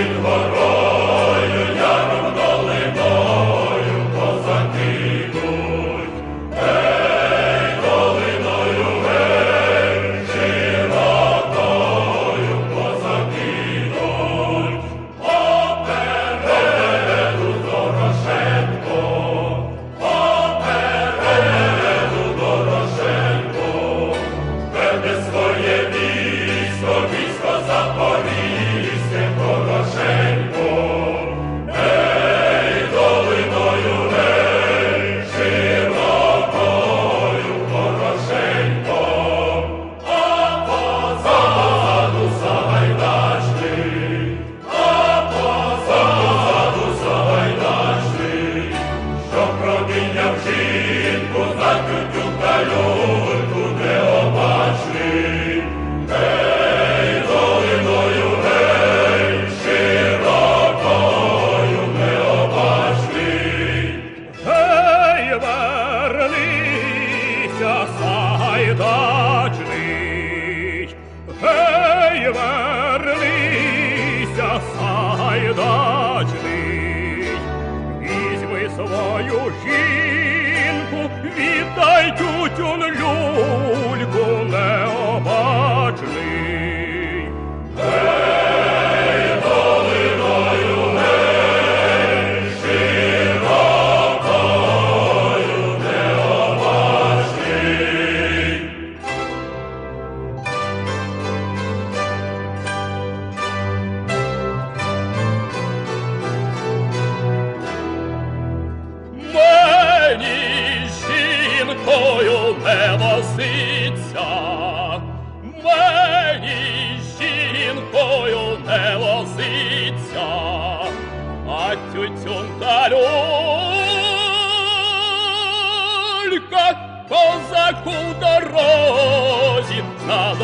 in the сайдачний, гей, вернися, сайдачний, візьми свою жінку, Віддай. Жінкою не возиться, мені жінкою не возиться, а тютюн та люлька козаку в дорозі на